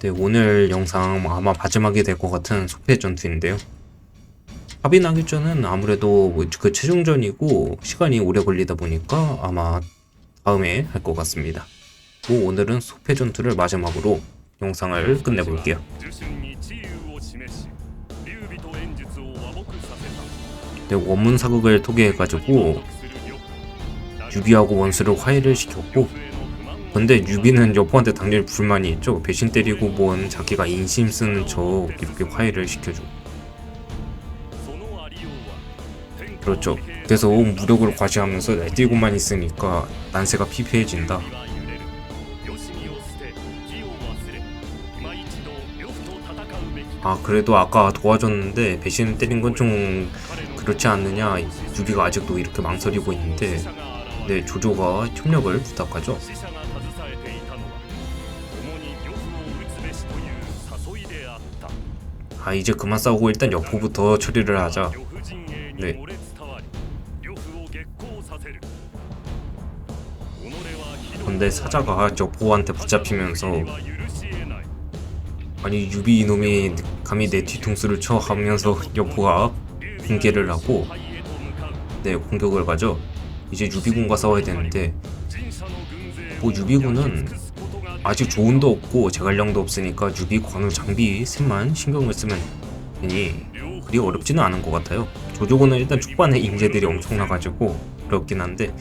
네, 오늘 영상 뭐 아마 마지막이 될 것 같은 속대 전투인데요. 하비나기전은 아무래도 뭐 그 최종전이고 시간이 오래 걸리다 보니까 아마 다음에 할 것 같습니다. 뭐 오늘은 소패 전투를 마지막으로 영상을 끝내볼게요. 네, 원문 사극을 토개해가지고 유비하고 원수를 화해를 시켰고 근데 유비는 여포한테 당연히 불만이 있죠. 배신 때리고 뭔 자기가 인심 쓰는 척 이렇게 화해를 시켜줘. 그렇죠. 계속 무력을 과시하면서 날뛰고만 있으니까 난세가 피폐해진다. 아 그래도 아까 도와줬는데 배신 때린 건 좀 그렇지 않느냐 유비가 아직도 이렇게 망설이고 있는데 네 조조가 협력을 부탁하죠. 아 이제 그만 싸우고 일단 여포부터 처리를 하자. 네. 근데 사자가 여포한테 붙잡히면서 아니 유비 이놈이 감히 내 뒤통수를 쳐 하면서 여포가 공개를 하고 네 공격을 가죠. 이제 유비군과 싸워야 되는데 뭐 유비군은 아직 조운도 없고 재갈량도 없으니까 유비, 관우, 장비 셋만 신경을 쓰면 되니 그리 어렵지는 않은 것 같아요. 조조군은 일단 초반에 인재들이 엄청나가지고 그렇긴 한데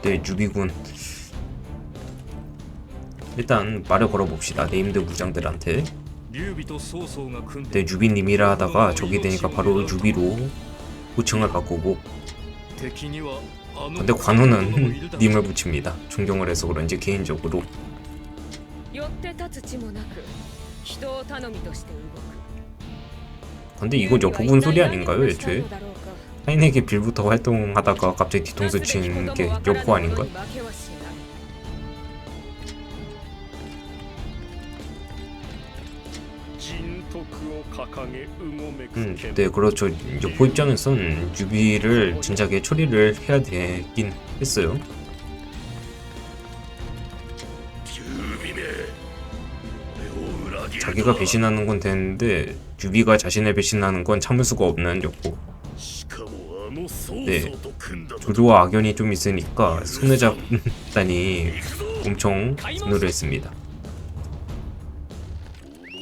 네, 유비군 일단 말을 걸어봅시다. 네임드 무장들한테 네, 유비님이라 하다가 적이 되니까 바로 유비로 호칭을 바꾸고 근데 관우는 님을 붙입니다. 존경을 해서 그런지 개인적으로 근데 이거 저 부분 소리 아닌가요 애초에? 타인에게 빌부터 활동하다가 갑자기 뒤통수 치는 게 여포 아닌가요? 음, 네, 그렇죠. 여포 그 입장에선 유비를 진작에 처리를 해야 되긴 했어요. 자기가 배신하는 건 되는데 유비가 자신을 배신하는 건 참을 수가 없는 욕구. 네, 조조와 악연이 좀 있으니까 손을 잡다니 엄청 분노를 했습니다.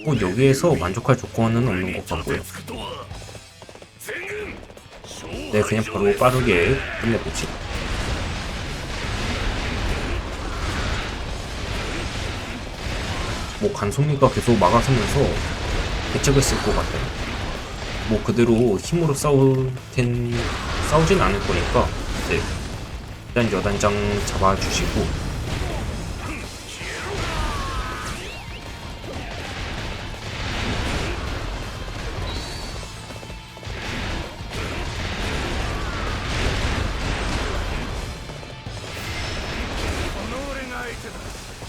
꼭 여기에서 만족할 조건은 없는 것 같고요. 네, 그냥 바로 빠르게 끝내보지. 뭐 간송이가 계속 막아서면서 대책을 쓸 것 같아요. 뭐 그대로 힘으로 싸울 텐 싸우진 않을 거니까 네. 일단 여단장 잡아주시고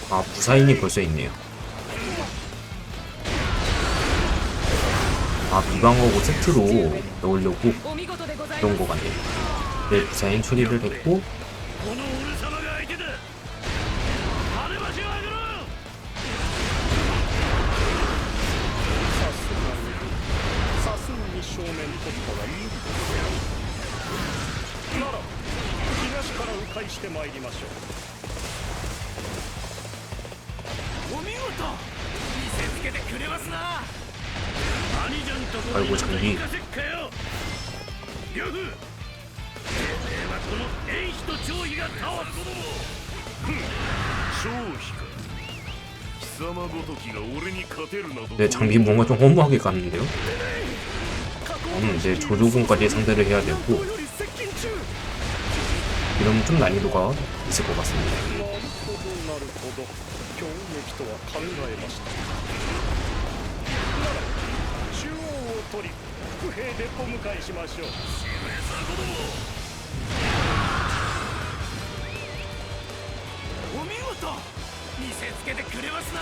아 부사인이 벌써 있네요. 아 비방하고 세트로 넣으려고 그런 거 같네요. 네 부사인 처리를 했고. 음. 아이고 장난이. 네, 장비 뭔가 좀 허무하게 갔는데요? 음, 이제 조조군까지 상대를 해야 되고. 이러면 좀 난이도가 있을 것 같습니다. 中央を取り伏兵でお迎えしましょう。お見事。見せつけてくれますな。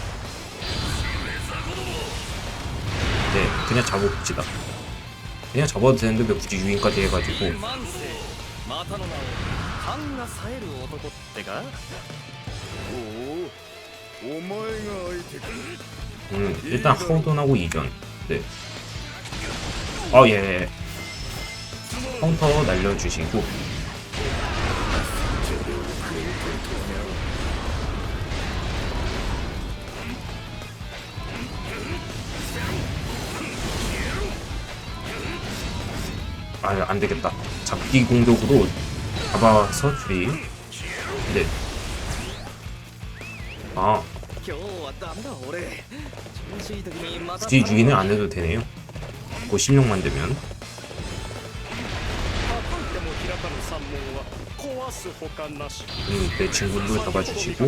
그냥 잡아봅시다. 그냥 잡아도 되는데 왜 굳이 유인까지 해가지고. 음 일단 하우돈하고 이전. 네. 어예. 카운터 날려주시고. 아유 안되겠다. 잡기 공격으로 잡아서 줄이 네. 아. 굳이 주기는 안해도 되네요. 고 16만 되면. 음, 네, 내 친구를 잡아주시고.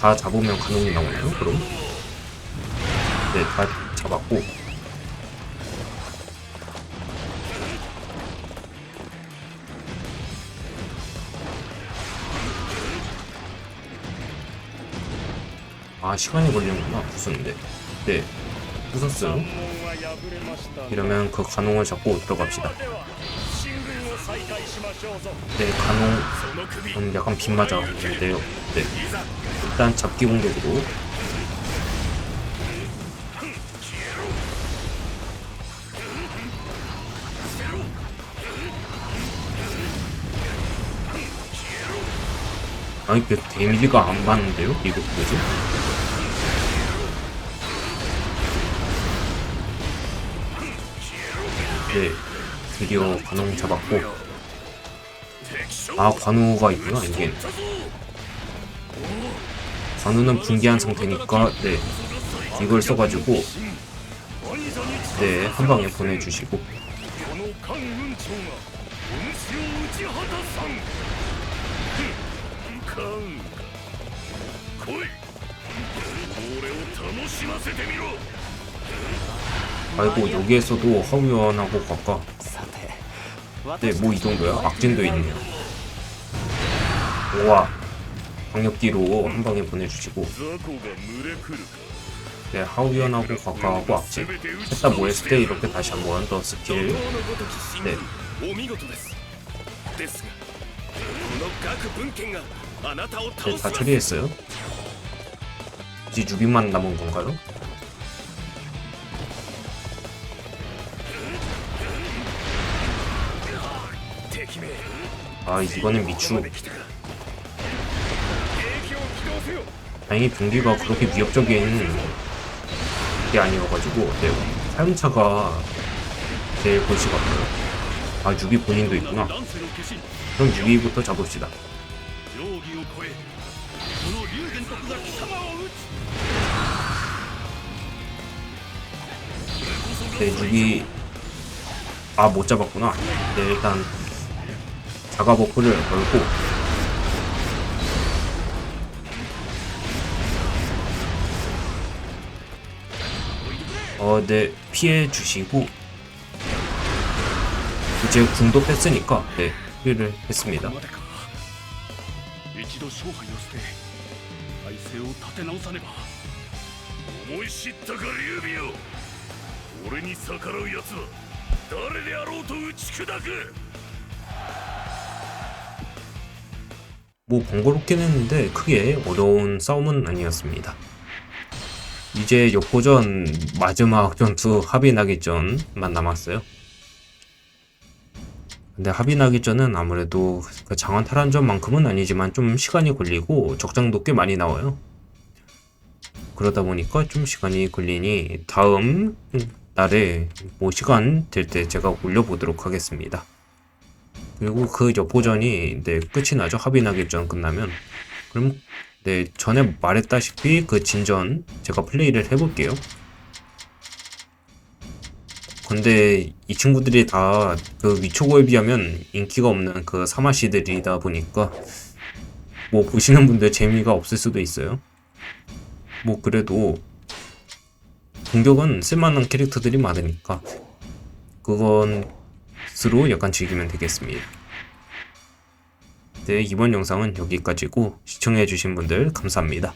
다 잡으면 가능이 나오네요? 그럼? 네다 잡았고. 아 시간이 걸리는구나. 부쉈는데. 네 부쉈음 이러면 그 간홍을 잡고 들어갑시다. 네, 간혹 저는 약간 빗맞아 왔는데요. 네, 일단 잡기 공격으로 아니 그 데미지가 안 받는데요? 이거 뭐지? 네 드디어 관웅 잡았고. 아 관우가 있구나 이게. 관우는 붕괴한 상태니까 네. 이걸 써가지고 네 한방에 보내주시고. 아이고 여기에서도 허위원하고 각각. 네, 뭐 이 정도야? 악진도 있네요. 우와. 강력기로 한 방에 보내주시고. 네, 하우기언하고 과과하고 악진. 했다 뭐 했을 때 이렇게 다시 한 번 더 스킬. 네. 네, 다 처리했어요. 이제 6인만 남은 건가요? 아 이거는 미추. 다행히 분기가 그렇게 위협적인 게 아니어가지고 네, 사용차가 제일 골치 같아요. 아 6위 본인도 있구나. 그럼 6위부터 잡읍시다. 네 6위 아 못 잡았구나. 네 일단 자가 버프를 걸고 어, 네 피해 주시고 이제 궁도 뺐으니까 네 피를 했습니다 뭐 번거롭긴 했는데 크게 어려운 싸움은 아니었습니다. 이제 역보전 마지막 전투 합의 나기 전만 남았어요. 근데 합의 나기 전은 아무래도 그 장원 탈환전만큼은 아니지만 좀 시간이 걸리고 적장도 꽤 많이 나와요. 그러다 보니까 좀 시간이 걸리니 다음 날에 뭐 시간 될 때 제가 올려보도록 하겠습니다. 그리고 그 여포전이 네, 끝이 나죠. 합의 나기 전 끝나면. 그럼 네, 전에 말했다시피 그 진전 제가 플레이를 해볼게요. 근데 이 친구들이 다 그 위초고에 비하면 인기가 없는 그 사마시들이다 보니까 뭐 보시는 분들 재미가 없을 수도 있어요. 뭐 그래도 공격은 쓸만한 캐릭터들이 많으니까 그건 스로 약간 즐기면 되겠습니다. 네, 이번 영상은 여기까지고 시청해주신 분들 감사합니다.